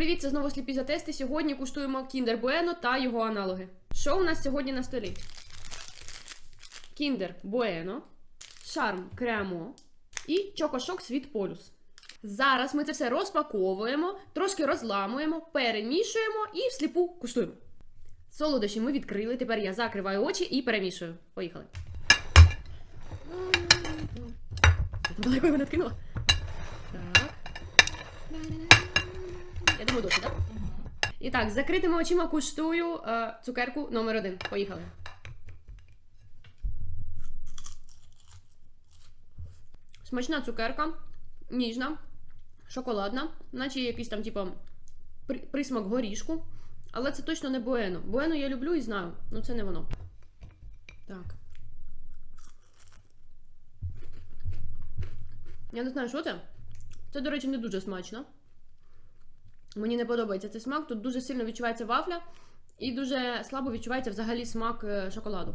Привіт, це знову сліпі за тести. Сьогодні куштуємо Kinder Bueno та його аналоги. Що у нас сьогодні на столі? Kinder Bueno, Charm Cremo і Чокошок від Полюс. Зараз ми це все розпаковуємо, трошки розламуємо, перемішуємо і всліпу куштуємо. Солодощі ми відкрили. Тепер я закриваю очі і перемішую. Поїхали. Далеко мене відкинула. Так. Я досі, так? І так, з закритими очима куштую е, цукерку номер один. Поїхали. Смачна цукерка, ніжна, шоколадна, наче якийсь там, типу, при- присмак горішку. Але це точно не буено. Буено я люблю і знаю, але це не воно. Так. Я не знаю, що це. Це, до речі, не дуже смачно. Мені не подобається цей смак. Тут дуже сильно відчувається вафля і дуже слабо відчувається взагалі смак е, шоколаду.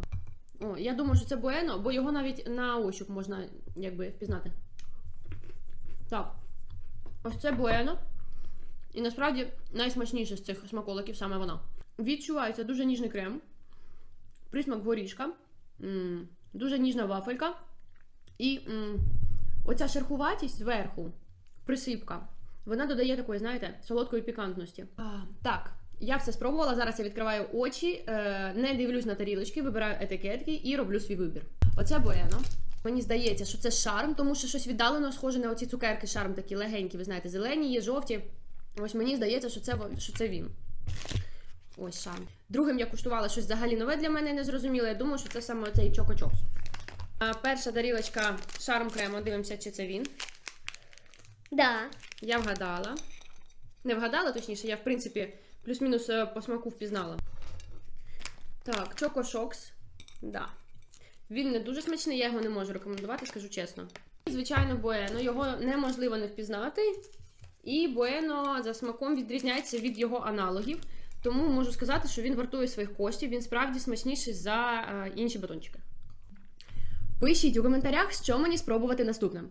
О, я думаю, що це буено, бо його навіть на ощуп можна якби впізнати. Так. Ось це буено. І насправді найсмачніше з цих смаколиків саме вона. Відчувається дуже ніжний крем, присмак горішка, дуже ніжна вафелька. І оця шерхуватість зверху, присипка, вона додає такої, знаєте, солодкої пікантності. А, так, я все спробувала. Зараз я відкриваю очі, е, не дивлюсь на тарілочки, вибираю етикетки і роблю свій вибір. Оце буено. Мені здається, що це шарм, тому що щось віддалено схоже на оці цукерки шарм, такі легенькі, ви знаєте, зелені, є жовті. Ось мені здається, що це, що це він. Ось шарм. Другим я куштувала щось взагалі нове для мене незрозуміле. Я думаю, що це саме цей чоко-чокс. Перша тарілочка шарм кремо. Дивимося, чи це він. Да. Я вгадала. Не вгадала, точніше, я, в принципі, плюс-мінус е, по смаку впізнала. Так, Shocks. Да. Він не дуже смачний, я його не можу рекомендувати, скажу чесно. Звичайно, Буено. Його неможливо не впізнати. І Буено за смаком відрізняється від його аналогів. Тому можу сказати, що він вартує своїх коштів, він справді смачніший за е, інші батончики. Пишіть у коментарях, що мені спробувати наступним.